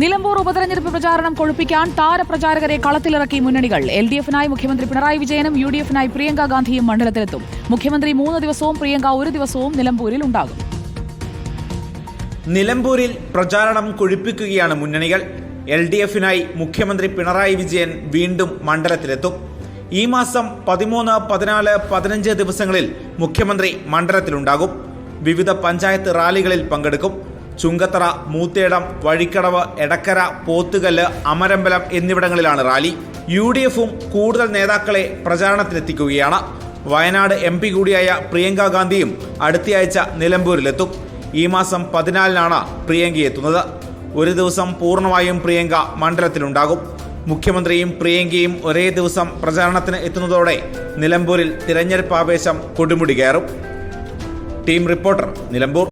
നിലമ്പൂർ ഉപതെരഞ്ഞെടുപ്പ് പ്രചാരണം കൊഴുപ്പിക്കാൻ താരപ്രചാരകരെ കളത്തിലിറക്കി മുന്നണികൾ. എൽ ഡി എഫിനായി മുഖ്യമന്ത്രി പിണറായി വിജയനും യു ഡി എഫിനായി പ്രിയങ്ക ഗാന്ധിയും മണ്ഡലത്തിലെത്തും. മുഖ്യമന്ത്രി മൂന്ന് ദിവസവും പ്രിയങ്ക ഒരു ദിവസവും നിലമ്പൂരിൽ ഉണ്ടാകും. നിലമ്പൂരിൽ പ്രചാരണം കൊഴുപ്പിക്കുകയാണ് മുന്നണികൾ. എൽ ഡി എഫിനായി മുഖ്യമന്ത്രി പിണറായി വിജയൻ വീണ്ടും മണ്ഡലത്തിലെത്തും. ഈ മാസം പതിമൂന്ന് പതിനാല് പതിനഞ്ച് ദിവസങ്ങളിൽ മുഖ്യമന്ത്രി മണ്ഡലത്തിലുണ്ടാകും. വിവിധ പഞ്ചായത്ത് റാലികളിൽ പങ്കെടുക്കും. ചുങ്കത്തറ മൂത്തേടം വഴിക്കടവ് എടക്കര പോത്തുകല്ല് അമരമ്പലം എന്നിവിടങ്ങളിലാണ് റാലി. യു ഡി എഫും കൂടുതൽ നേതാക്കളെ പ്രചാരണത്തിനെത്തിക്കുകയാണ് വയനാട് എം പി കൂടിയായ പ്രിയങ്ക ഗാന്ധിയും അടുത്തയാഴ്ച നിലമ്പൂരിലെത്തും. ഈ മാസം പതിനാലിനാണ് പ്രിയങ്ക എത്തുന്നത്. ഒരു ദിവസം പൂർണമായും പ്രിയങ്ക മണ്ഡലത്തിലുണ്ടാകും. മുഖ്യമന്ത്രിയും പ്രിയങ്കയും ഒരേ ദിവസം പ്രചാരണത്തിന് എത്തുന്നതോടെ നിലമ്പൂരിൽ തിരഞ്ഞെടുപ്പ് ആവേശം കൊടുമുടി കയറും. Team reporter Nilambur.